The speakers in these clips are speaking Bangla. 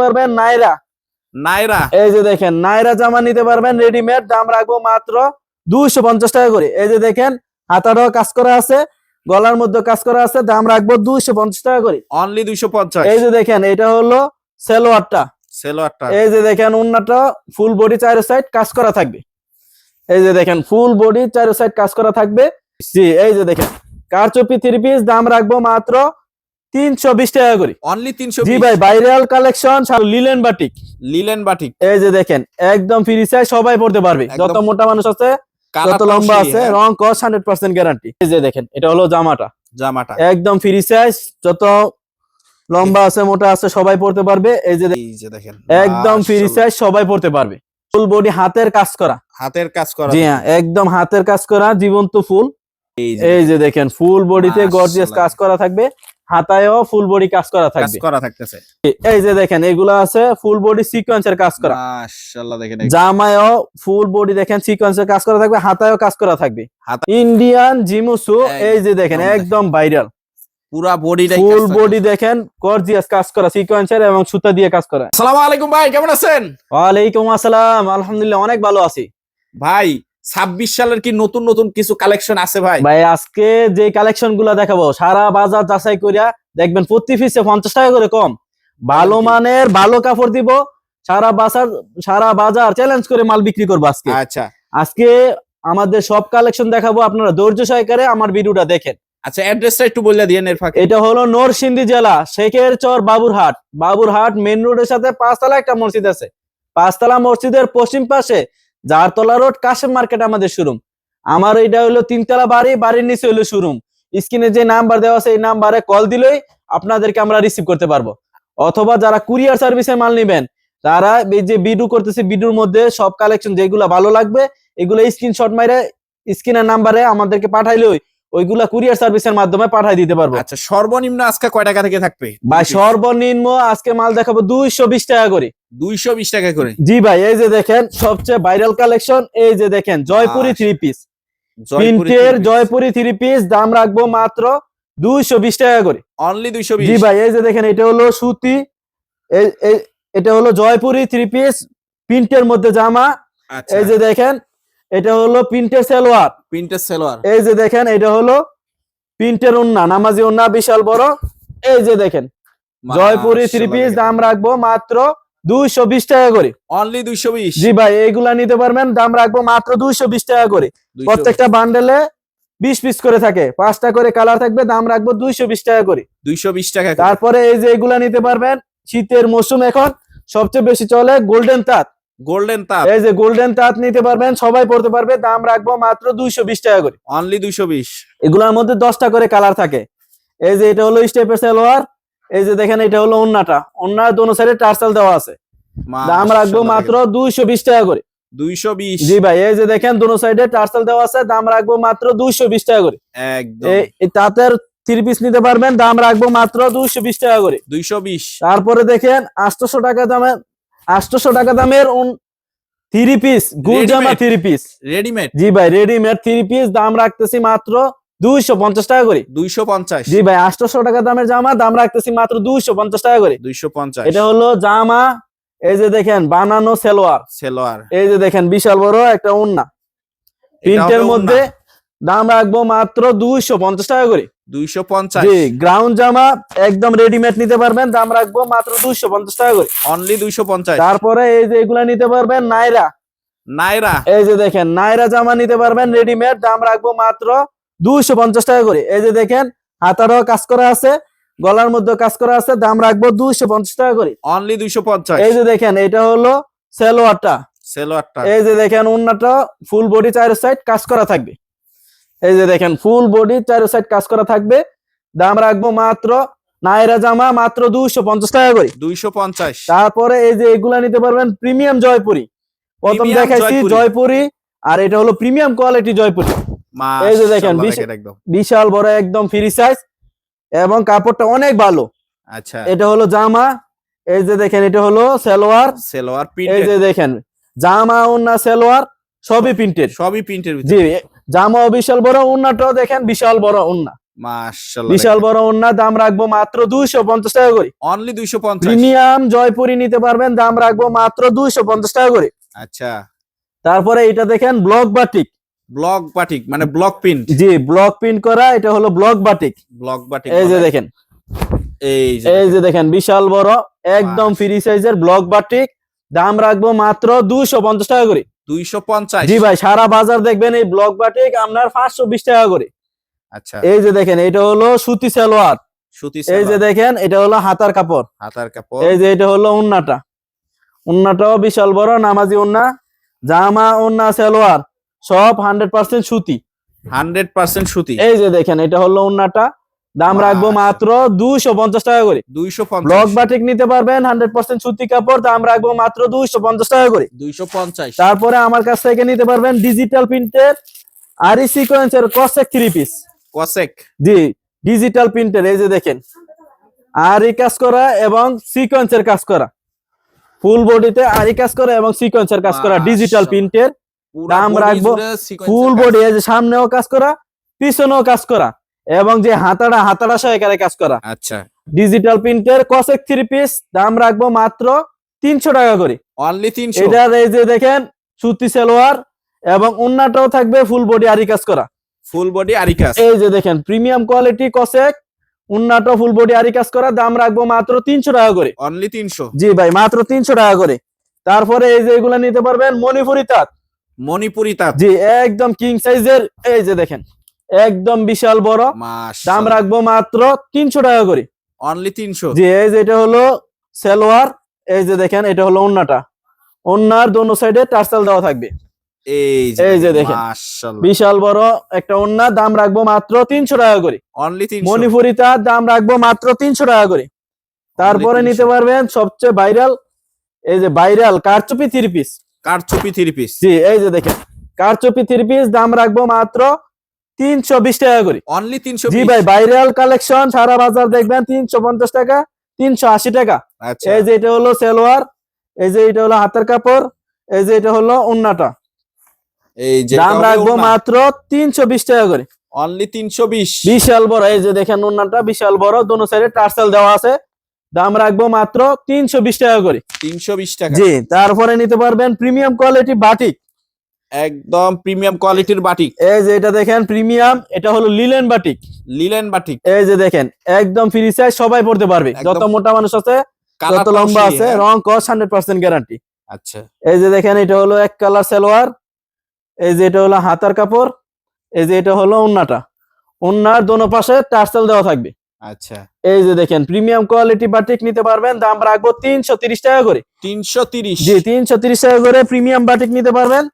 পারবেন নাইরা। নাইরা? এই যে দেখেন নাইরা জামা নিতে পারবেন রেডিমেড দাম রাখব মাত্র দুইশো পঞ্চাশ টাকা করে। এই যে দেখেন হাতাটাও কাজ করা আছে গলার মধ্যে কাজ করা আছে দাম রাখব দুইশো পঞ্চাশ টাকা করে। অনলি দুইশো পঞ্চাশ? এই যে দেখেন এটা হলো সেলোয়ারটা। সেলোয়ারটা। এই যে দেখেন উন্নাটা ফুল বডি চারো সাইড কাজ করা থাকবে। এই যে দেখেন ফুল বডি চারো সাইড কাজ করা থাকবে। জি এই যে দেখেন কারচুপি থ্রি পিস দাম রাখব মাত্র তিনশো বিশ টাকা করে। অনলি তিনশো জি ভাই viral collection linen batik linen batik এই যে দেখেন একদম ফ্রি সাইজ সবাই পড়তে পারবে। যত মোটা মানুষ আছে যত লম্বা আছে রং কস হান্ড্রেড পার্সেন্ট গ্যারান্টি এই যে দেখেন এটা হলো জামাটা। জামাটা। একদম ফ্রি সাইজ যত লম্বা আছে মোটা আছে সবাই পড়তে পারবে। এই যে দেখেন, একদম ফ্রি। সাইজ সবাই পড়তে পারবে। ফুল বডি হাতের কাজ করা। হাতের কাজ করা। জি হ্যাঁ একদম হাতের কাজ করা জীবন্ত ফুল এই যে দেখেন। ফুল বডিতে গর্জিয়াস কাজ করা থাকবে। হাতায়ও ফুল বডি কাজ করা কাজ থাকবে। করা থাকতেছে। এই যে দেখেন এগুলো আছে ফুল বডি সিকোয়েন্সের কাজ করা। মাশাআল্লাহ দেখেন জামায়ও ফুল বডি দেখেন সিকোয়েন্সের কাজ করা থাকবে হাতায়ও কাজ করা থাকবে। ইন্ডিয়ান জিমুসু এই যে দেখেন। একদম ভাইরাল পুরা বডিটাই ফুল বডি দেখেন গর্জিয়াস কাজ করা সিকোয়েন্সের এবং সুতা দিয়ে কাজ করা। আসসালামু আলাইকুম ভাই কেমন আছেন? ওয়ালাইকুম আসসালাম আলহামদুলিল্লাহ অনেক ভালো আছি। ভাই ছাব্বিশ সালের কি নতুন নতুন কিছু কালেকশন আছে ভাই? ভাই আজকে যে কালেকশনগুলা দেখাবো সারা বাজার যাচাই করিয়া দেখবেন প্রতি পিসে পঞ্চাশ টাকা করে কম। ভালো মানের ভালো কাপড় দিব সারা বাজার সারা বাজার চ্যালেঞ্জ করে মাল বিক্রি করব আজকে। আচ্ছা। আজকে আমাদের সব কালেকশন দেখাবো আপনারা ধৈর্য সহকারে আমার ভিডিওটা দেখেন। আচ্ছা অ্যাড্রেসটা একটু বলে ফাঁকে এটা হলো নরসিংদী জেলা শেখের চর বাবুরহাট। বাবুরহাট মেন রোডের সাথে পাঁচতলা একটা মসজিদ আছে। পাঁচতলা মসজিদের পশ্চিম পাশে জারতলা রোড, কাশেম মার্কেট আমাদের শোরুম আমার এটা হলো তিনতলা বাড়ি, বাড়ির নিচে হলো শোরুম স্ক্রিনে যে নাম্বার দেওয়া আছে, এই নাম্বারে কল দিলেই আপনাদেরকে আমরা রিসিভ করতে পারব। অথবা যারা কুরিয়ার সার্ভিসের মাল নেবেন, তারা এই যে বিডু করতেছে বিডুর মধ্যে সব কালেকশন যেগুলো ভালো লাগবে, এগুলো স্ক্রিনশট মাইরে স্ক্রিনের নাম্বারে আমাদেরকে পাঠাইলেই ওইগুলা কুরিয়ার সার্ভিসের মাধ্যমে পাঠাই দিতে পারব। আচ্ছা সর্বনিম্ন আজকে কয় টাকা থেকে থাকবে? ভাই সর্বনিম্ন আজকে মাল দেখাবো দুইশো বিশ টাকা করে। দুইশো বিশ টাকা করে? জি ভাই এই যে দেখেন সবচেয়ে ভাইরাল কালেকশন এই যে দেখেন জয়পুরি থ্রি পিস প্রিন্টের জয়পুরি থ্রি পিস দাম রাখব মাত্র দুইশো বিশ টাকা করে। অনলি দুইশো জি ভাই এই যে দেখেন এটা হলো সুতি এটা হলো জয়পুরি থ্রি পিস প্রিন্টের মধ্যে জামা। আচ্ছা। এই যে দেখেন এটা হলো প্রিন্টের সালোয়ার। প্রিন্টের সেলোয়ার। এই যে দেখেন এটা হলো প্রিন্টের উন্না নামাজি উন্না বিশাল বড়। এই যে দেখেন জয়পুরি থ্রি পিস দাম রাখব মাত্র দুইশো বিশ টাকা করে। অনলি দুইশো বিশ। জি ভাই এইগুলা নিতে পারবেন দাম রাখব মাত্র দুইশো বিশ টাকা করে। প্রত্যেকটা বান্ডেলে বিশ পিস করে থাকে। পাঁচটা করে কালার থাকবে দাম রাখব দুইশো বিশ টাকা করে। দুইশো বিশ টাকা তারপরে এই যে এগুলা নিতে পারবেন শীতের মৌসুম এখন সবচেয়ে বেশি চলে গোল্ডেন তাঁত। গোল্ডেন তাপ এই যে গোল্ডেন তাঁত নিতে পারবেন সবাই পড়তে পারবে দাম রাখব মাত্র দুইশো বিশ টাকা করে। অনলি দুইশো বিশ। এগুলোর মধ্যে দশটা করে কালার থাকে। এই যে এটা হলো স্টেপের সালোয়ার এই যে দেখেন এটা হলো ওন্নাটা। ওন্নার দোনো সাইডে টার্সাল দেওয়া আছে। দাম রাখব মাত্র দুইশো বিশ টাকা করে। দুইশো বিশ। জি ভাই এই যে দেখেন দোনো সাইডে টার্সাল দেওয়া আছে দাম রাখব মাত্র দুইশো বিশ টাকা করে। একদম। তাঁতের থ্রি পিস নিতে পারবেন দাম রাখব মাত্র দুইশো বিশ টাকা করে। দুইশো বিশ। তারপরে দেখেন আটশোশো টাকা দামের আটশোশো টাকা দামের থ্রি পিস গুলজামা Readymade। থ্রি পিস রেডিমেড জি ভাই রেডিমেড থ্রি পিস দাম রাখতেছি মাত্র দুইশো পঞ্চাশ টাকা করে। দুইশো পঞ্চাশ। জি ভাই আটশোশো টাকা দামের জামা দাম রাখতেছি মাত্র দুইশো পঞ্চাশ টাকা করে। দুইশো পঞ্চাশ। এটা হলো জামা এই যে দেখেন বানানো সেলোয়ার। সেলোয়ার। এই যে দেখেন বিশাল বড় একটা উন্না। প্রিন্টের মধ্যে দাম রাখব মাত্র দুইশো পঞ্চাশ টাকা করে। দুইশো পঞ্চাশ। গ্রাউন্ড জামা একদম রেডিমেড নিতে পারবেন। দাম রাখব মাত্র দুইশো পঞ্চাশ টাকা করে। অনলি দুইশো পঞ্চাশ। তারপরে এই যে এগুলা নিতে পারবেন নাইরা। নাইরা। এই যে দেখেন নাইরা জামা নিতে পারবেন রেডিমেড দাম রাখব মাত্র দুইশো পঞ্চাশ টাকা করে। এই যে দেখেন হাতারও কাজ করা আছে গলার মধ্যে কাজ করা আছে। দাম রাখব দুইশো পঞ্চাশ টাকা করে। অনলি দুইশো পঞ্চাশ। এই যে দেখেন এটা হলো সেলোয়ারটা। সেলোয়ারটা। এই যে দেখেন উন্নাটা ফুল বডি চার সাইড কাজ করা থাকবে। এই যে দেখেন ফুল বডি চার সাইড কাজ করা থাকবে। দাম রাখব মাত্র নাইরা জামা মাত্র দুইশো পঞ্চাশ টাকা করে। দুইশো পঞ্চাশ। তারপরে এই যে এগুলা নিতে পারবেন প্রিমিয়াম জয়পুরি। প্রথম দেখাইছি জয়পুরি। আর এটা হলো প্রিমিয়াম কোয়ালিটি জয়পুরি। এই যে দেখেন, বিশাল বড় একদম ফ্রি সাইজ এবং কাপড়টা অনেক ভালো। আচ্ছা। এটা হলো জামা এই যে দেখেন এটা হলো সালোয়ার। সেলোয়ার এই যে দেখেন জামা ওন্না সালোয়ার সবই প্রিন্টেড সবই প্রিন্টের জি জামা বিশাল বড় উন্নাটাও দেখেন বিশাল বড় উন্না। বিশাল বড় ওন্না দাম রাখব মাত্র দুইশো পঞ্চাশ টাকা করে। অনলি 250 প্রিমিয়াম জয়পুরি নিতে পারবেন দাম রাখব মাত্র দুইশো পঞ্চাশ টাকা করে। আচ্ছা। তারপরে এটা দেখেন ব্লক বাটিক। ব্লক বাটিক মানে ব্লক প্রিন্ট। জি ব্লক প্রিন্ট করা এটা হলো ব্লক বাটিক। ব্লক বাটিক এই যে দেখেন। এই যে এই যে দেখেন। বিশাল বড় একদম ফ্রি সাইজের ব্লক বাটিক। দাম রাখব মাত্র দুইশো পঞ্চাশ টাকা করে। 250 জি ভাই সারা বাজার দেখবেন এই ব্লক বাটিক আপনার পাঁচশো বিশ টাকা করে। আচ্ছা। এই যে দেখেন এটা হলো সুতি সালোয়ার। সুতি এই যে দেখেন এটা হলো হাতার কাপড়। হাতার কাপড়। এই যে এটা হলো উন্নাটা। উন্নাটাও বিশাল বড় নামাজি উন্না জামা উন্না সালোয়ার সব হান্ড্রেড পার্সেন্ট সুতি। 100% সুতি। এই যে দেখেন এটা হলো উন্নাটা। দাম রাখব মাত্র দুইশো পঞ্চাশ টাকা করে। 250 ব্লক বাটিক নিতে পারবেন হান্ড্রেড পার্সেন্ট সুতি কাপড় দাম রাখব মাত্র দুইশো পঞ্চাশ টাকা করে। 250 তারপরে আমার কাছ থেকে নিতে পারবেন ডিজিটাল প্রিন্টের আর সিকোয়েন্সের কসেক থ্রি পিস কসেক জি ডিজিটাল প্রিন্টের এই যে দেখেন। আর আরি কাজ করা এবং সিকোয়েন্সের কাজ করা। ফুল বডিতে আরি কাজ করা এবং সিকোয়েন্সের কাজ করা ডিজিটাল প্রিন্টের দাম রাখব ফুল বডি এই যে সামনেও কাজ করা পিছনেও কাজ করা। এবং যে হাতাটা হাতাটা সহকারে কাজ করা। আচ্ছা। ডিজিটাল প্রিন্টের কসেক থ্রি পিস দাম রাখব মাত্র তিনশো টাকা করে। অনলি 300 এটার এই যে দেখেন সুতি সালোয়ার এবং অন্যটাও থাকবে ফুল বডি আরি কাজ করা। ফুল বডি আরিকাস এই যে দেখেন প্রিমিয়াম কোয়ালিটি কসেক উন্নাটো ফুল বডি আরি কাজ করা দাম রাখব মাত্র তিনশো টাকা করে। অনলি 300 জি ভাই মাত্র তিনশো টাকা করে। তারপরে এই যে এগুলা নিতে পারবেন মণিপুরি তাঁত। মণিপুরি তাঁত। জি একদম কিং সাইজের এই যে দেখেন। একদম বিশাল বড়। দাম রাখব মাত্র তিনশো টাকা করে। অনলি 300 জি এই যে এটা হলো সালোয়ার এই যে দেখেন এটা হলো ওন্নাটা। ওন্নার দোনো সাইডে টার্সাল দেওয়া থাকবে। এই যে দেখেন। বিশাল বড় একটা ওন্না দাম রাখব মাত্র তিনশো টাকা করে। অনলি 300 মণিপুরি তার দাম রাখব মাত্র তিনশো টাকা করে। তারপরে নিতে পারবেন সবচেয়ে ভাইরাল এই যে ভাইরাল কারচুপি থ্রি পিস কারচুপি থ্রি পিস জি এই যে দেখেন। কারচুপি থ্রি পিস দাম রাখব মাত্র তিনশো বিশ টাকা করে। অনলি 300 জি ভাই ভাইরাল কালেকশন সারা বাজার দেখবেন তিনশো পঞ্চাশ টাকা তিনশো আশি টাকা। আচ্ছা। এই যে এটা হলো সেলোয়ার এই যে এটা হলো হাতের কাপড় এই যে এটা হলো উন্নাটা। এই যে দাম রাখব মাত্র তিনশো বিশ টাকা করে। অনলি 320 বিশাল বড় এই যে দেখেন উন্নাটা বিশাল বড় দোনো সাইডে টার্সেল দেওয়া আছে। দাম রাখব মাত্র তিনশো বিশ টাকা করে। 320 টাকা। জি তারপরে নিতে পারবেন প্রিমিয়াম কোয়ালিটি বাটিক একদম প্রিমিয়াম কোয়ালিটির বাটিক। এই যে এটা দেখেন প্রিমিয়াম এটা হলো লিলেন বাটিক। Linen batik. এই যে দেখেন একদম ফ্রি সাইজ সবাই পড়তে পারবে। যত মোটা মানুষ আছে যত লম্বা আছে হ্যাঁ? রং কস হান্ড্রেড পার্সেন্ট গ্যারান্টি আচ্ছা। এই যে দেখেন এটা হলো এক কালার সালোয়ার। এই যে এটা হলো হাতার কাপড়। এই যে এটা হলো উন্নাটা উন্নার দোনো পাশে টার্সেল দেওয়া থাকবে। আচ্ছা। এই যে দেখেন প্রিমিয়াম কোয়ালিটি বাটিক নিতে পারবেন দাম রাখব তিনশো তিরিশ টাকা করে। 330 জি তিনশো তিরিশ টাকা করে প্রিমিয়াম বাটিক নিতে পারবেন।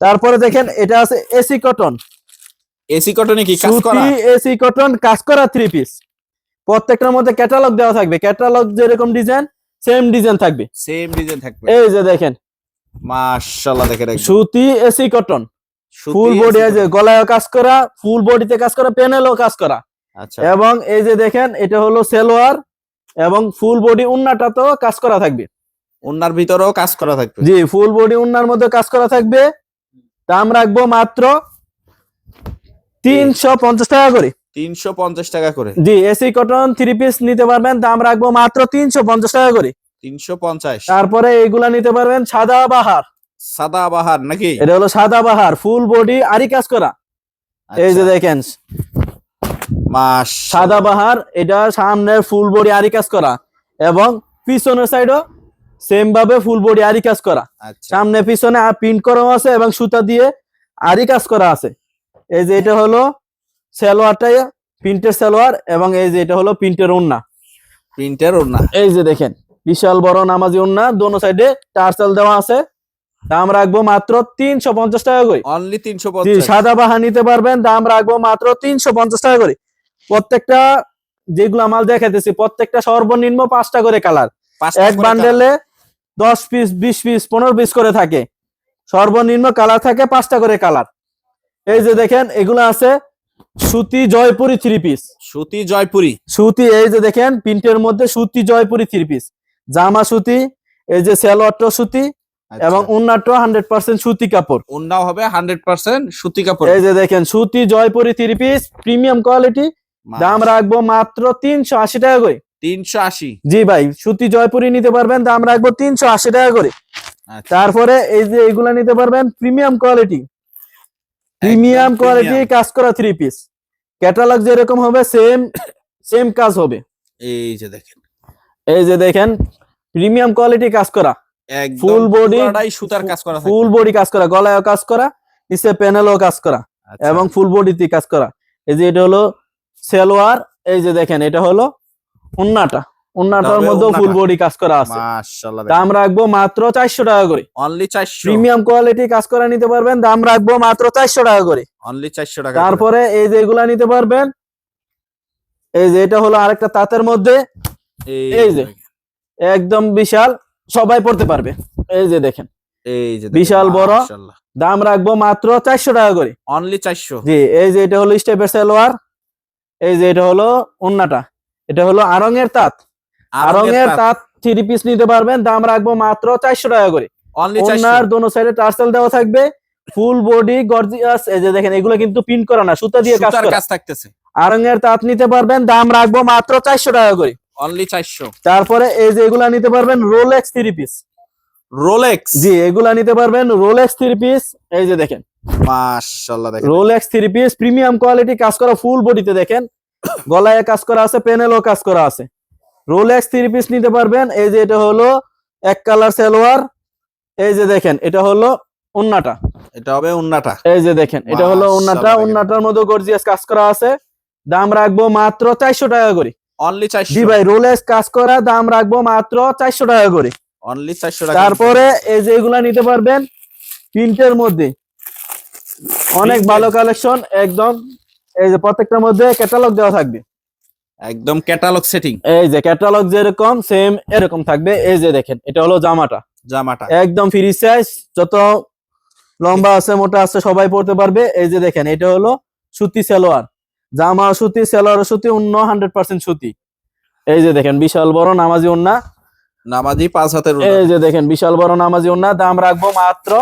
তারপরে দেখেন এটা আছে এসি কটন এসি কটনে কি কাজ করা? সুতি এসি কটন কাজ করা থ্রি পিস প্রত্যেকটার মধ্যে ক্যাটালগ দেওয়া থাকবে। ক্যাটালগ যেরকম ডিজাইন সেম ডিজাইন থাকবে। সেম ডিজাইন থাকবে। এই যে দেখেন। মাশাআল্লাহ দেখেন সুতি এসি কটন ফুল বডি আছে গলায় কাজ করা ফুল বডিতে কাজ করা প্যানেলও কাজ করা। আচ্ছা। এবং এই যে দেখেন এটা হলো সেলোয়ার এবং ফুল বডি উন্নাটাতেও কাজ করা থাকবে। ওনার ভিতরেও কাজ করা থাকবে। জি ফুল বডি উন্নার মধ্যে কাজ করা থাকবে। দাম রাখব মাত্র তিনশো পঞ্চাশ টাকা করে। 350 টাকা করে। জি এসি কটন থ্রি পিস নিতে পারবেন। দাম রাখব মাত্র তিনশো পঞ্চাশ টাকা করে। 350 তারপরে এইগুলা নিতে পারবেন সাদা বাহার। সাদা বাহার নাকি? এটা হলো সাদা বাহার ফুল বডি আরি কাজ করা। এই যে আচ্ছা, দেখেন সাদা বাহার এটা সামনের ফুল বডি আরি কাজ করা। এবং পিছনের সাইডও সেম ভাবে ফুল বডি আরি কাজ করা। আচ্ছা। সামনে পিছনে প্রিন্ট করাও আছে এবং সুতা দিয়ে আরি কাজ করা আছে। এই যে এটা হলো সালোয়ারটা প্রিন্টের সালোয়ার এবং এই যে এটা হলো প্রিন্টের ওন্না প্রিন্টের ওনা এই যে দেখেন বিশাল বড় নামাজি ওন্না দোনো সাইডে টার্সেল দেওয়া আছে। দাম রাখব মাত্র তিনশো পঞ্চাশ টাকা করে। অনলি জি 350 সাদা বাহা নিতে পারবেন দাম রাখব মাত্র তিনশো পঞ্চাশ টাকা করে। প্রত্যেকটা যেগুলো মাল দেখাইতেছি প্রত্যেকটা সর্বনিম্ন পাঁচটা করে কালার। এক বান্ডেলে দশ পিস বিশ পিস পনেরো পিস করে থাকে। সর্বনিম্ন কালার থাকে পাঁচটা করে কালার। এই যে দেখেন এগুলো আছে সুতি জয়পুরি থ্রি পিস সুতি জয়পুরি। সুতি এই যে দেখেন প্রিন্টের মধ্যে সুতি জয়পুরি থ্রি পিস জামা সুতি এই যে সেলোয়ারটা সুতি এবং উন্নাটো হান্ড্রেড পার্সেন্ট সুতি কাপড়। উন্নাও হবে 100% সুতি কাপড়। এই যে দেখেন সুতি Jaipuri three piece premium quality দাম রাখব মাত্র তিনশো আশি টাকা করে। তিনশো আশি। জি ভাই সুতি জয়পুরি নিতে পারবেন দাম রাখব তিনশো আশি টাকা করে। আচ্ছা। তারপরে এই যে এগুলা নিতে পারবেন প্রিমিয়াম কোয়ালিটি প্রিমিয়াম কোয়ালিটি কাজ করা থ্রি পিস ক্যাটালগ যেরকম হবে সেম সেম কাজ হবে। এই যে দেখেন। এই যে দেখেন প্রিমিয়াম কোয়ালিটি কাজ করা। body, পুরাটাই সুতার কাজ করা ফুল বডি কাজ করা গলায়ও কাজ করা নিচে প্যানেলও কাজ করা আচ্ছা, এবং ফুল বডিতে কাজ করা। এই যে এটা হলো সেলোয়ার এই যে দেখেন এটা হলো উন্নাটা। উন্নাটার তবে মধ্যেও ফুল বডি কাজ করা আছে। দাম রাখব মাত্র চারশো টাকা করে। অনলি 400 প্রিমিয়াম কোয়ালিটি কাজ করা নিতে পারবেন দাম রাখব মাত্র চারশো টাকা করে। অনলি 400 টাকা তারপরে এই যে এগুলা নিতে পারবেন এই যে এটা হলো আরেকটা তাঁতের মধ্যে। এই যে। একদম বিশাল সবাই পড়তে পারবে। এই যে দেখেন এই যে বিশাল বড়। দাম রাখব মাত্র চারশো টাকা করে। অনলি 400 জি এই যে এটা হলো স্টেপের সেলোয়ার এই যে এটা হলো উন্নাটা। এটা হলো আরঙের তাঁত। আরঙের তাঁত। থ্রি পিস নিতে পারবেন দাম রাখব মাত্র চারশো টাকা করে। ওনার 400 দোনো সাইডে টার্সেল দেওয়া থাকবে ফুল বডি গর্জিয়াস এই যে দেখেন এগুলো কিন্তু প্রিন্ট করা না সুতা দিয়ে কাজ করা। কাজ থাকতেছে। আরঙের তাঁত নিতে পারবেন দাম রাখব মাত্র চারশো টাকা করে। অনলি 400 তারপরে এই যে এগুলা নিতে পারবেন রোলেক্স থ্রি পিস রোলেক্স জি এগুলা নিতে পারবেন রোলেক্স থ্রি পিস এই যে দেখেন। মাশাআল্লাহ দেখেন। Rolex three piece premium quality কাজ করা ফুল বডিতে দেখেন। গলায় কাজ করা আছে প্যানেলও কাজ করা আছে। রোলেক্স থ্রি পিস নিতে পারবেন এই যে এটা হলো এক কালার সালোয়ার এই যে দেখেন এটা হলো উন্নাটা এটা হবে উন্নাটা এই যে দেখেন এটা হলো উন্নাটা উন্নাটার মধ্যে গর্জিয়াস কাজ করা আছে। দাম রাখব মাত্র চারশো টাকা করে। অনলি 400 জি ভাই রোলেক্স কাজ করা দাম রাখব মাত্র চারশো টাকা করে। অনলি 400 টাকা। তারপরে এই যে এগুলা নিতে পারবেন প্রিন্টের মধ্যে। অনেক ভালো কালেকশন একদম এই যে প্রত্যেকটার মধ্যে ক্যাটালগ দেওয়া থাকবে। একদম ক্যাটালগ সেটিং এই যে ক্যাটালগ যেরকম সেম এরকম থাকবে। এই যে দেখেন এটা হলো জামাটা। জামাটা। একদম ফ্রি সাইজ যত লম্বা আছে মোটা আছে সবাই পড়তে পারবে। এই যে দেখেন এটা হলো সুতি সালোয়ার। জামা সুতি সালোয়ার সুতি অন্য হান্ড্রেড পার্সেন্ট সুতি। এই যে দেখেন বিশাল বড় নামাজি ওন্না। নামাজি পাঁচ হাতের এই যে দেখেন বিশাল বড় নামাজি ওন্না। দাম রাখব মাত্র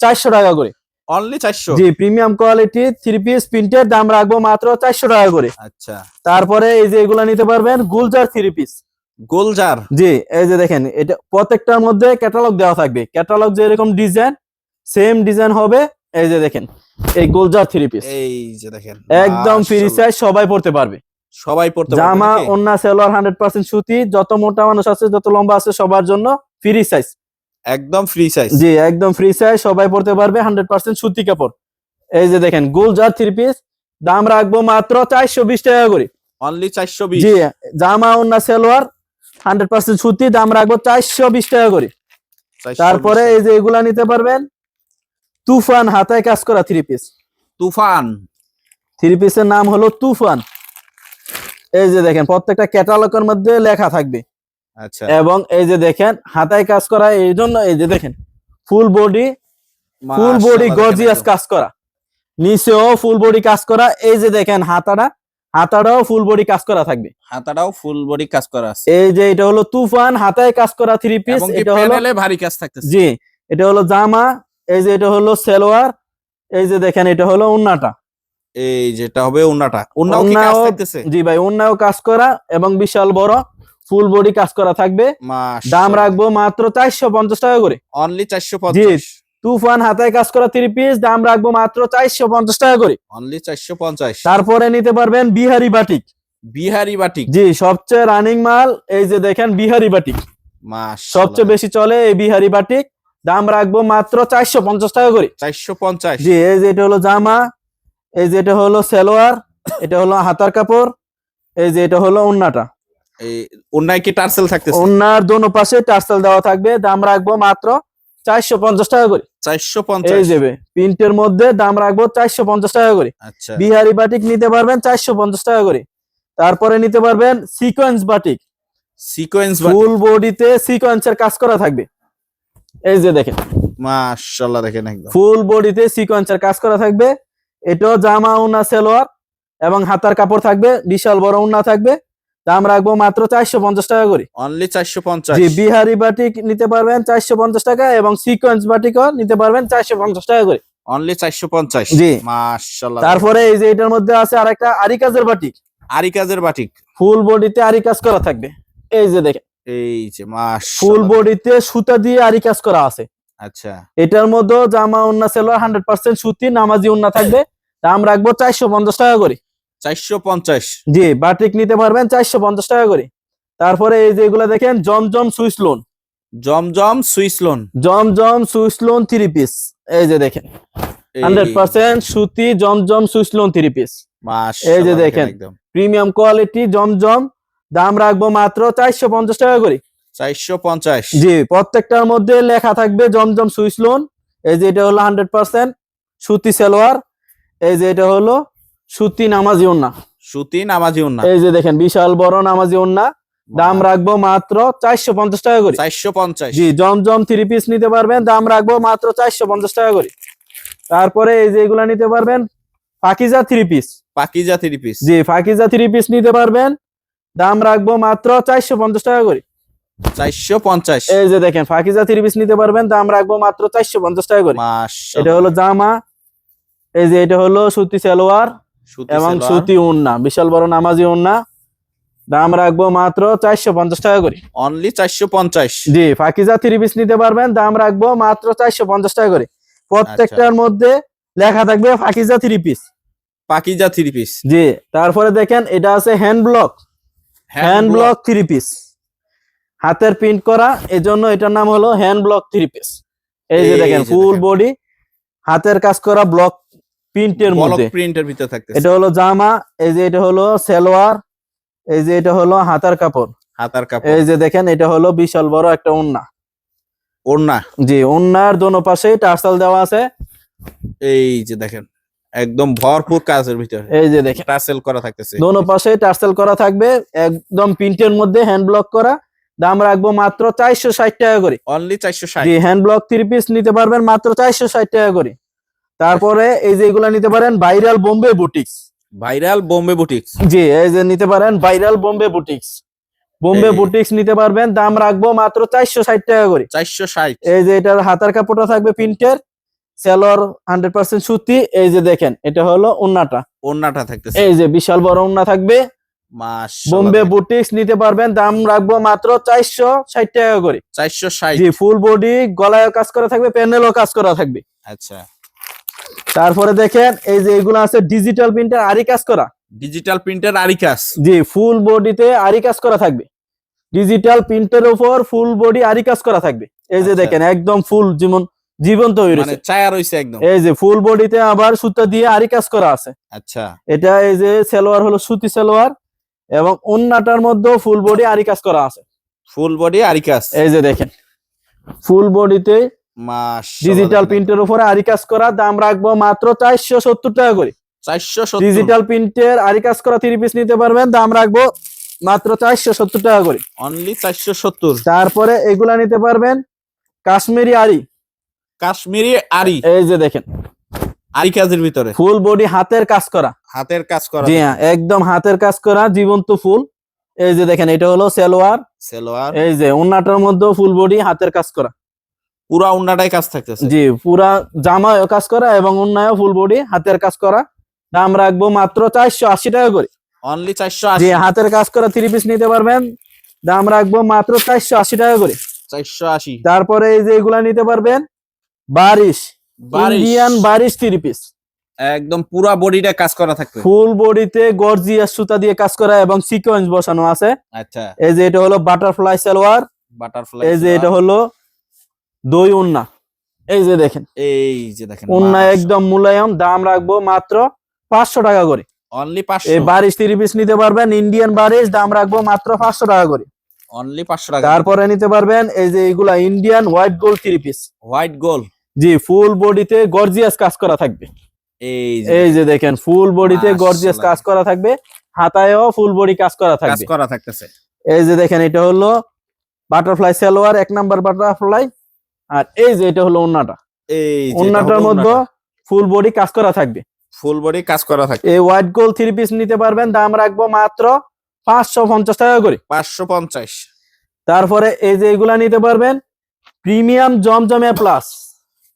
চারশো টাকা করে। অনলি 400 জি প্রিমিয়াম কোয়ালিটি থ্রি পিস প্রিন্টের দাম রাখব মাত্র চারশো টাকা করে। আচ্ছা। তারপরে এই যে এগুলা নিতে পারবেন গুলজার থ্রি পিস গোলজার? জি এই যে দেখেন এটা প্রত্যেকটার মধ্যে ক্যাটালগ দেওয়া থাকবে। ক্যাটালগ যেরকম ডিজাইন সেম ডিজাইন হবে এই যে দেখেন এই গুলজার থ্রি পিস এই যে দেখেন একদম ফ্রি সাইজ সবাই পড়তে পারবে। সবাই পড়তে পারবে জামা? অন্য সেলোয়ার হান্ড্রেড পার্সেন্ট সুতি যত মোটা মানুষ আছে যত লম্বা আছে সবার জন্য ফ্রি সাইজ একদম ফ্রি সাইজ জি একদম ফ্রি সাইজ সবাই পড়তে পারবে হান্ড্রেড পার্সেন্ট সুতি কাপড়। এই যে দেখেন গুলজার থ্রি পিস দাম রাখব মাত্র চারশো বিশ টাকা করে। অনলি 420 জি জামা অন্য সেলোয়ার হান্ড্রেড পার্সেন্ট সুতি দাম রাখব চারশো বিশ টাকা করে। তারপরে এই যে এগুলা নিতে পারবেন তুফান হাতায় কাজ করা থ্রি পিস তুফান। থ্রি পিসের নাম হলো তুফান। এই যে দেখেন প্রত্যেকটা ক্যাটালগের মধ্যে লেখা থাকবে। এবং এই যে দেখেন হাতায় কাজ করা এই জন্য এই যে দেখেন ফুল বডি ফুল বডি দেখেন গর্জিয়াস কাজ করা। নিচেও ফুল বডি কাজ করা এই যে দেখেন হাতাটা হাতাটাও ফুল বডি কাজ করা থাকবে। হাতাটাও ফুল বডি কাজ করা আছে। এই যে এটা হলো তুফান হাতায় কাজ করা থ্রি পিস এটা হলো ভারী কাজ থাকতেছে। জি এটা হলো জামা এই যে এটা হলো সেলোয়ার এই যে দেখেন এটা হলো উন্নাটা। এই যেটা হবে উন্নাটা। উন্নাও কাজ থাকতেছে? জি ভাই উন্নাও কাজ করা এবং বিশাল বড়। ফুল বডি কাজ করা থাকবে। দাম রাখব মাত্র চারশো পঞ্চাশ টাকা করে। অনলি 450 তুফান হাতায় কাজ করা থ্রি পিস দাম রাখব মাত্র চারশো পঞ্চাশ টাকা করে। অনলি 450 তারপরে নিতে পারবেন বিহারি বাটিক। বিহারি বাটিক। জি সবচেয়ে রানিং মাল এই যে দেখেন বিহারি বাটিক। সবচেয়ে বেশি চলে এই বিহারি বাটিক। দাম রাখব মাত্র চারশো পঞ্চাশ টাকা করে। 450 জি এই যে এটা হলো জামা এই যে এটা হলো সালোয়ার এটা হলো হাতার কাপড় এই যে এটা হলো উন্নাটা এই কি টার্সেল থাকতেছে? উন্নার দোনো পাশে টার্সেল দেওয়া থাকবে দাম রাখব মাত্র চারশো পঞ্চাশ টাকা করে। এই 450 যাবে প্রিন্টের মধ্যে দাম রাখব চারশো পঞ্চাশ টাকা করে। আচ্ছা। বিহারি বাটিক নিতে পারবেন চারশো পঞ্চাশ টাকা করে। তারপরে নিতে পারবেন সিকোয়েন্স বাটিক। সিকোয়েন্স ফুল বডিতে সিকোয়েন্সের কাজ করা থাকবে। এই যে দেখেন। মাশাআল্লাহ দেখেন একদম। ফুল বডিতে সিকোয়েন্সের কাজ করা থাকবে। এটাও জামা উন্না সেলোয়ার এবং হাতার কাপড় থাকবে। বিশাল বড় উন্না থাকবে। দাম রাখব মাত্র চারশো পঞ্চাশ টাকা করে। অনলি 450 জি বিহারি বাটিক নিতে পারবেন চারশো পঞ্চাশ টাকা এবং সিকোয়েন্স বাটিকও নিতে পারবেন চারশো পঞ্চাশ টাকা করে। অনলি 450 জি। মাশাআল্লাহ। তারপরে এই যে এটার মধ্যে আছে আরেকটা আরি কাজের বাটিক। আরি কাজের বাটিক। ফুল বডিতে আরি কাজ করা থাকবে। এই যে দেখেন। এই যে মাস ফুল বডিতে সুতা দিয়ে আরি কাজ করা আছে। আচ্ছা। এটার মধ্যে জামা উন্না সেলোয়ার হান্ড্রেড পার্সেন্ট সুতি নামাজি উন্না থাকবে। দাম রাখব চারশো পঞ্চাশ টাকা করে। চারশো পঞ্চাশ। জি বাটিক নিতে পারবেন চারশো পঞ্চাশ টাকা করে। তারপরে এই যে এগুলা দেখেন Zamzam Swiss lawn. Zamzam Swiss lawn. Zamzam Swiss lawn three piece এই যে দেখেন হান্ড্রেড পার্সেন্ট সুতি Zamzam Swiss lawn three piece এই যে দেখেন। প্রিমিয়াম কোয়ালিটি জমজম দাম রাখব মাত্র চারশো পঞ্চাশ টাকা করে। চারশো পঞ্চাশ। জি প্রত্যেকটার মধ্যে লেখা থাকবে জমজম সুইস লোন। এই যে এটা হলো হান্ড্রেড পার্সেন্ট সুতি সালোয়ার। এই যে এটা হলো সুতি নামাজি ওন্না। সুতি নামাজি উন্না এই যে দেখেন বিশাল বড় নামাজি ওন্না। দাম রাখব মাত্র চারশো পঞ্চাশ টাকা করে। চারশো পঞ্চাশ। জি জমজম থ্রি পিস নিতে পারবেন দাম রাখব মাত্র চারশো পঞ্চাশ টাকা করে। তারপরে এই যে এগুলা নিতে পারবেন Pakiza three piece Pakiza three piece জি ফাকিজা থ্রি পিস নিতে পারবেন দাম রাখব মাত্র চারশো পঞ্চাশ টাকা করে। চারশো পঞ্চাশ। এই যে দেখেন ফাকিজা থ্রি পিস নিতে পারবেন দাম রাখব মাত্র চারশো পঞ্চাশ টাকা করে। এটা হলো জামা এই যে এটা হলো সুতি সালোয়ার। এবং সুতি উন্না বিশাল বড় নামাজি উন্না দাম রাখব মাত্র চারশো পঞ্চাশ টাকা করে। অনলি চারশো পঞ্চাশ। জি ফাকিজা থ্রি পিস নিতে পারবেন দাম রাখব মাত্র চারশো পঞ্চাশ টাকা করে। প্রত্যেকটার মধ্যে লেখা থাকবে Pakiza three piece Pakiza three piece জি তারপরে দেখেন এটা আছে hand block hand block three piece হাতের প্রিন্ট করা এজন্য এটার নাম হলো হ্যান্ড ব্লক থ্রি পিস এই যে দেখেন ফুল বডি হাতের কাজ করা ব্লক প্রিন্টের মধ্যে। প্রিন্টের ভিতরে থাকতেছে। এটা হলো জামা এই যে এটা হলো সালোয়ার এই যে এটা হলো হাতার কাপড়। হাতার কাপড়। এই যে দেখেন এটা হলো বিশাল বড় একটা ওন্না ওড়না? জি ওন্নার দোনো পাশেই টার্সাল দেওয়া আছে। এই যে দেখেন একদম ভরপুর কাজের ভিতরে। এই যে দেখেন। টাসেল করা থাকতেছে। দোনো পাশে টার্সেল করা থাকবে একদম প্রিন্টের মধ্যে হ্যান্ড ব্লক করা। দাম রাখব মাত্র চারশো ষাট টাকা করে। অনলি চারশো ষাট। হ্যান্ড ব্লক থ্রি পিস নিতে পারবেন মাত্র চারশো ষাট টাকা করে। তারপরে এই যে এগুলা নিতে পারেন viral Bombay boutiques. Viral Bombay boutiques. জি এই যে নিতে পারেন viral Bombay boutiques. Bombay boutiques নিতে পারবেন দাম রাখব মাত্র চারশো ষাট টাকা করে। চারশো ষাট। এই যে এটার হাতার কাপড়টা থাকবে প্রিন্টের সেলর হান্ড্রেড পার্সেন্ট সুতি। এই যে দেখেন এটা হলো উন্নাটা ওড়নাটা থাকতেছে। এই যে বিশাল বড় উন্না থাকবে। বোম্বে বুটিক্স নিতে পারবেন দাম রাখব মাত্র চারশো ষাট টাকা করে। চারশো ষাট। জি ফুল বডি গলায় কাজ করা থাকবে প্যানেলও কাজ করা থাকবে। আচ্ছা। তারপরে দেখেন এই যে এগুলো আছে ডিজিটাল প্রিন্টার আরি কাজ করা? ডিজিটাল প্রিন্টার আরিকাস জি ফুল বডিতে আরি কাজ করা থাকবে। ডিজিটাল প্রিন্টের উপর ফুল বডি আরি কাজ করা থাকবে। এই যে আচ্ছা। দেখেন একদম ফুল জীবন জীবন্ত হয়ে মানে রয়েছে। ছায়া রয়েছে একদম। এই যে ফুল বডিতে আবার সুতা দিয়ে আরি কাজ করা আছে। আচ্ছা। এটা এই যে সালোয়ার হলো সুতি সালোয়ার এবং অন্যটার মধ্যেও ফুল বডি আরি কাজ করা আছে। ফুল বডি আরিকাস এই যে দেখেন ফুল বডিতে ডিজিটাল প্রিন্টের উপরে আরি কাজ করা দাম রাখব মাত্র চারশো সত্তর টাকা করে। চারশো ডিজিটাল প্রিন্টের আরি কাজ করা থ্রি পিস নিতে পারবেন দাম রাখব মাত্র চারশো সত্তর টাকা করে। অনলি চারশো সত্তর। তারপরে এগুলা নিতে পারবেন কাশ্মীরি আরি। কাশ্মীরি আরি। এই যে দেখেন। আরিকাজের ভিতরে। ফুল বডি হাতের কাজ করা। হাতের কাজ করা। জি হ্যাঁ একদম হাতের কাজ করা জীবন্ত ফুল। এই যে দেখেন এটা হলো সালোয়ার। সেলোয়ার। এই যে ওন্নাটার মধ্যেও ফুল বডি হাতের কাজ করা। পুরা উন্নাটাই কাজ থাকতেছে। জি পুরা জামায় কাজ করা এবং অন্যায় ফুল বডি হাতের কাজ করা। দাম রাখব মাত্র চারশো আশি টাকা করে। অনলি চারশো আশি। হাতের কাজ করা থ্রি পিস নিতে পারবেন। দাম রাখব মাত্র চারশো আশি টাকা করে। চারশো আশি। তারপরে এই যে এগুলা নিতে পারবেন Barish. Barish. Indian Barish three piece একদম পুরা বডিটা কাজ করা থাকবে। ফুল বডিতে গর্জিয়াস সুতা দিয়ে কাজ করা এবং সিকোয়েন্স বসানো আছে। আচ্ছা। এই যে এটা হলো বাটারফ্লাই সালোয়ার বাটারফ্লাই এই যে এটা হলো দই উন্না। এই যে দেখেন। এই যে দেখেন উন্না একদম মুলায়ম দাম রাখব মাত্র পাঁচশো টাকা করে। অনলি এই পাঁচশো বারিশ থ্রি পিস নিতে পারবেন ইন্ডিয়ান বারিশ দাম রাখব মাত্র পাঁচশো টাকা করে। অনলি পাঁচশো টাকা। তারপরে নিতে পারবেন এই যে এগুলা Indian white gold three piece white gold জি ফুল বডিতে গর্জিয়াস কাজ করা থাকবে। এই যে এই যে দেখেন। ফুল বডিতে গর্জিয়াস কাজ করা থাকবে হাতায়ও ফুল বডি কাজ করা কাজ থাকবে। করা থাকতেছে। এই যে দেখেন এটা হলো বাটারফ্লাই সালোয়ার এক নাম্বার বাটারফ্লাই আর এই যে এটা হলো ওন্নাটা। এই ওন্নাটার মধ্যে ফুল বডি কাজ করা থাকবে। ফুল বডি কাজ করা থাকবে। এই হোয়াইট গোল্ড থ্রি পিস নিতে পারবেন দাম রাখব মাত্র পাঁচশো পঞ্চাশ টাকা করে। পাঁচশো পঞ্চাশ। তারপরে এই যে এগুলা নিতে পারবেন premium Zamzam A plus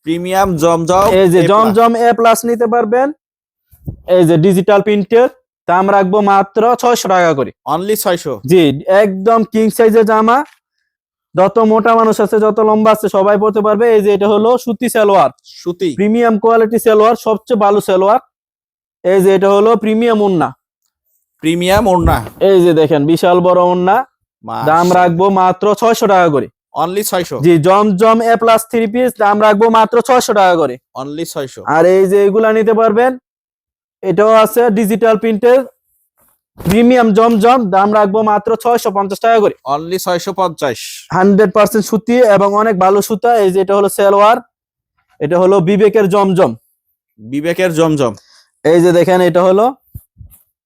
premium Zamzam এই যে জমজম এ প্লাস নিতে পারবেন এই যে ডিজিটাল প্রিন্টের দাম রাখব মাত্র ছয়শো টাকা করে। অনলি ছয়শো। জি একদম কিং সাইজের জামা। যত মোটা মানুষ আছে যত লম্বা আছে সবাই পড়তে পারবে এই যে এটা হলো সুতি সালোয়ার। সুতি। প্রিমিয়াম কোয়ালিটি সালোয়ার সবচেয়ে ভালো সালোয়ার। এই যে এটা হলো প্রিমিয়াম ওন্না প্রিমিয়াম ওড়না। এই যে দেখেন বিশাল বড় ওন্না দাম রাখব মাত্র ছয়শো টাকা করে। অনলি ছয়শো। জি Zamzam A plus three piece দাম রাখব মাত্র ছয়শো টাকা করে। অনলি ছয়শো। আর এই যে এগুলা নিতে পারবেন এটাও আছে ডিজিটাল প্রিন্টের প্রিমিয়াম জমজম দাম রাখব মাত্র ছয়শো পঞ্চাশ টাকা করে। অনলি ছয়শো পঞ্চাশ। হান্ড্রেড পার্সেন্ট সুতি এবং অনেক ভালো সুতা এই যে এটা হলো সেলোয়ার এটা হলো বিবেকের জমজম বিবেকের জমজম এই যে দেখেন এটা হলো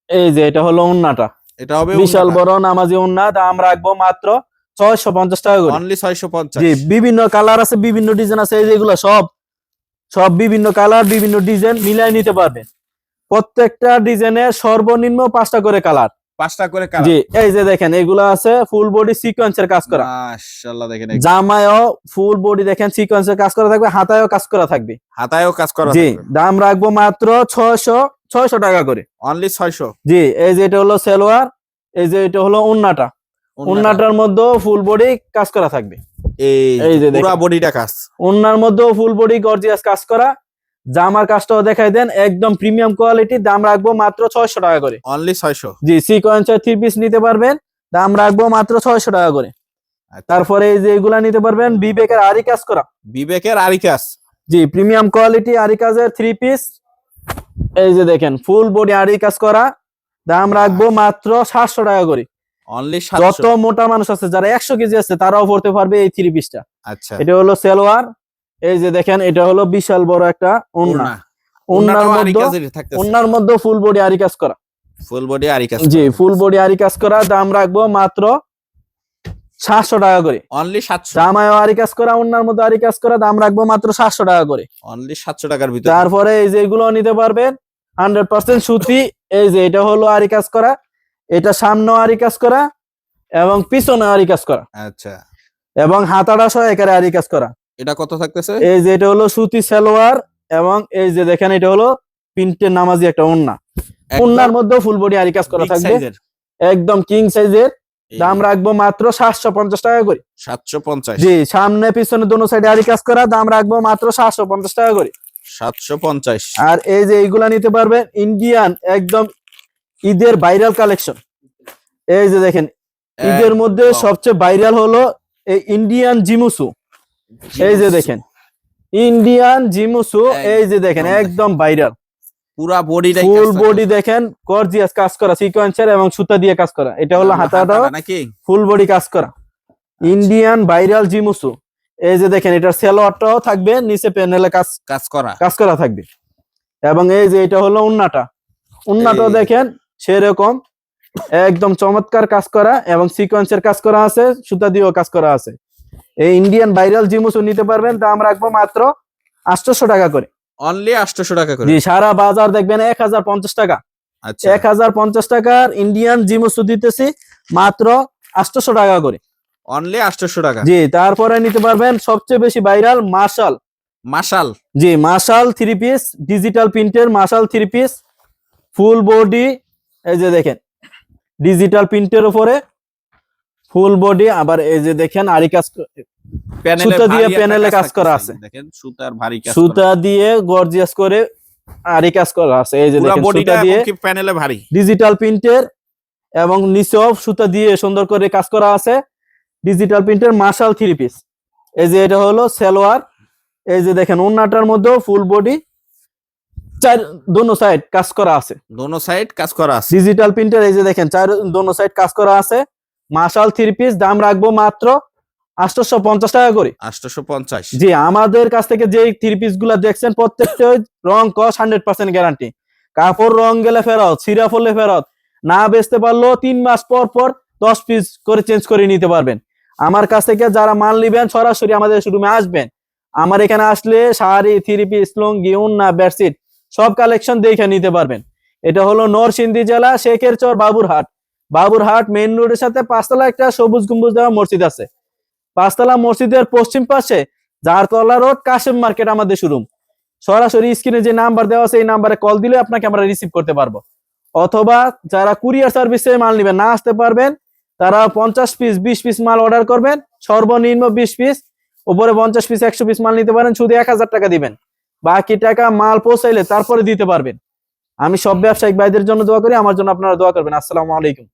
এই যে এটা হলো উন্নাটা এটা হবে বিশাল বড় নামাজি উন্না দাম রাখব মাত্র ছয়শো পঞ্চাশ টাকা করে। অনলি ছয়শো পঞ্চাশ। জি বিভিন্ন কালার আছে বিভিন্ন ডিজাইন আছে এই যেগুলো সব সব বিভিন্ন কালার বিভিন্ন ডিজাইন মিলাই নিতে পারবেন। প্রত্যেকটা ডিজাইনের সর্বনিম্ন পাঁচটা করে কালার। পাঁচটা করে জি এই যে দেখেন এগুলো আছে ফুল বডি সিকোয়েন্সের কাজ করা। মাশাআল্লাহ দেখেন জামায়ও ফুল বডি দেখেন সিকোয়েন্সের কাজ করা থাকবে হাতায়ও কাজ করা থাকবে। হাতায়ও কাজ করা জি দাম রাখব মাত্র ছয়শো ছয়শো টাকা করে। অনলি ছয়শো? জি এই যে এটা হলো সেলোয়ার এই যে এটা হলো উন্নাটা। উন্নাটার মধ্যেও ফুল বডি কাজ করা থাকবে। এই যে পুরা। বডিটা কাজ। উন্নার মধ্যেও ফুল বডি গর্জিয়াস কাজ করা। জামার কাজটাও দেখাই দেন একদম প্রিমিয়াম কোয়ালিটি দাম রাখব মাত্র ছয়শো টাকা করে। অনলি ছয়শো? জি সিকোয়েন্সের থ্রি পিস নিতে পারবেন দাম রাখব মাত্র ছয়শো টাকা করে। তারপরে এই যে এগুলা নিতে পারবেন বিবেকের আরি কাজ করা। বিবেকের আরি কাজ? জি প্রিমিয়াম কোয়ালিটি আরি কাজের থ্রি পিস এই যে দেখেন ফুল বডি আরি কাজ করা। দাম রাখব মাত্র সাতশো টাকা করে। অনলি যত মোটা মানুষ আছে যারা একশো কেজি আছে তারাও পড়তে পারবে এই থ্রি পিসটা আচ্ছা। এটা হলো সেলোয়ার। এই যে দেখেন এটা হলো বিশাল বড় একটা ওন্না ওন্নার মধ্যে ওন্নার মধ্যে ফুল বডি আরি কাজ করা। ফুল বডি আরি কাজ জি ফুল বডি আরি কাজ করা দাম রাখব মাত্র সাতশো টাকা করে। অনলি সাতশো। জামায় আরি কাজ করা ওন্নার মধ্যে আরি কাজ করা দাম রাখব মাত্র সাতশো টাকা করে। অনলি সাতশো টাকার ভিতরে। তারপরে এই যে এগুলো নিতে পারবেন হান্ড্রেড পার্সেন্ট সুতি। এই যে এটা হলো আরি কাজ করা এটা সামনে আরি কাজ করা এবং পিছনে আরি কাজ করা। আচ্ছা। এবং হাতাটা সহ একারে আরি কাজ করা। এটা কত থাকতেছে? এই যে এটা হলো সুতি সালোয়ার এবং এই যে দেখেন এটা হলো প্রিন্টের নামাজি একটা ওন্না। ওন্নার মধ্যে ফুল বডি আরি কাজ করা থাকবে। একদম কিং সাইজের দাম রাখব মাত্র সাতশো পঞ্চাশ টাকা করে। সাতশো পঞ্চাশ। জি সামনে পিছনে দোনো সাইডে আরি কাজ করা দাম রাখব মাত্র সাতশো পঞ্চাশ টাকা করে। সাতশো পঞ্চাশ। আর এই যে এইগুলা নিতে পারবেন ইন্ডিয়ান একদম ঈদের ভাইরাল কালেকশন এই যে দেখেন ঈদের মধ্যে সবচেয়ে ভাইরাল হলো এই ইন্ডিয়ান জিমুসু। এই যে দেখেন ইন্ডিয়ান জিমুসু এই যে দেখেন একদম ভাইরাল পুরা বডিটাই ফুল বডি দেখেন গর্জিয়াস কাজ করা সিকোয়েন্সার এবং সুতা দিয়ে কাজ করা। এটা হলো হাতাটাও নাকি? ফুল বডি কাজ করা। ইন্ডিয়ান ভাইরাল জিমুসু এই যে দেখেন এটার সেলোয়ারটাও থাকবে নিচে প্যানেলে কাজ কাজ করা। কাজ করা থাকবে। এবং এই যে এটা হলো উন্নাটা। উন্নাটাও দেখেন সেরকম একদম চমৎকার কাজ করা এবং সিকোয়েন্সের কাজ করা আছে সুতা দিয়েও কাজ করা আছে। এই ইন্ডিয়ান ভাইরাল জিমুসু নিতে পারবেন। দাম রাখব মাত্র আটশোশো টাকা করে। অনলি আটশোশো টাকা করে। জি সারা বাজার দেখবেন এক হাজার পঞ্চাশ টাকা। আচ্ছা। এক হাজার পঞ্চাশ টাকার ইন্ডিয়ান জিমুসু দিতেছি মাত্র আটশোশো টাকা করে। অনলি আটশোশো টাকা। জি তারপরে নিতে পারবেন সবচেয়ে বেশি ভাইরাল মার্শাল মাশাল জি মার্শাল থ্রি পিস ডিজিটাল প্রিন্টের Marshal three piece full body এই যে দেখেন ডিজিটাল প্রিন্টের উপরে ফুল বডি আবার এই যে দেখেন আরি কাজ প্যানেলে সুতা দিয়ে প্যানেলে কাজ করা আছে। দেখেন সুতার ভারী কাজ সুতা দিয়ে গর্জিয়াস করে আরি কাজ করা আছে। এই যে দেখেন সুতা দিয়ে প্যানেলে ভারী। ডিজিটাল প্রিন্টের এবং নিচেও সুতা দিয়ে সুন্দর করে কাজ করা আছে। ডিজিটাল প্রিন্টের মার্শাল থ্রি পিস এই যে এটা হলো সেলোয়ার। এই যে দেখেন ওন্নাটার মধ্যেও ফুল বডি চার দোনো সাইড কাজ করা আছে। দোনো সাইড কাজ করা আছে। ডিজিটাল প্রিন্টার এই যে দেখেন চার দোনো সাইড কাজ করা আছে। মার্শাল থ্রি পিস দাম রাখব মাত্র আটশোশো পঞ্চাশ টাকা করে। আটশোশো পঞ্চাশ। জি আমাদের কাছ থেকে যে থ্রি পিসগুলা দেখছেন প্রত্যেকটা রং কস হান্ড্রেড পার্সেন্ট গ্যারান্টি কাপড় রং গেলে ফেরত সিরা ফলে ফেরত না বেচতে পারলেও তিন মাস পর পর দশ পিস করে চেঞ্জ করে নিতে পারবেন। আমার কাছ থেকে যারা মাল নিবেন সরাসরি আমাদের শোরুমে আসবেন। আমার এখানে আসলে শাড়ি থ্রি পিস লুঙ্গি উন্না বেডশিট সব কালেকশন দেখে নিতে পারবেন। এটা হলো নরসিংদী জেলা শেখের চর বাবুরহাট। বাবুরহাট মেইন রোডের সাথে পাঁচতলা একটা সবুজ গম্বুজ দেওয়া মসজিদ আছে। পাঁচতলা মসজিদের পশ্চিম পাশে জারতলা রোড, কাশেম মার্কেট আমাদের শোরুম সরাসরি স্ক্রিনে যে নাম্বার দেওয়া আছে, এই নাম্বারে কল দিলে আপনাকে আমরা রিসিভ করতে পারব। অথবা যারা কুরিয়ার সার্ভিসে মাল নেবেন, না আসতে পারবেন তারা পঞ্চাশ পিস বিশ পিস মাল অর্ডার করবেন, সর্বনিম্ন বিশ পিস উপরে পঞ্চাশ পিস একশো পিস মাল নিতে পারেন, শুধু এক হাজার টাকা দিবেন। বাকি টাকা মাল পৌঁছাইলে তারপরে দিতে পারবেন। আমি সব ব্যবসায়িক ভাইদের জন্য দোয়া করি, আমার জন্য আপনারা দোয়া করবেন। আসসালামু আলাইকুম।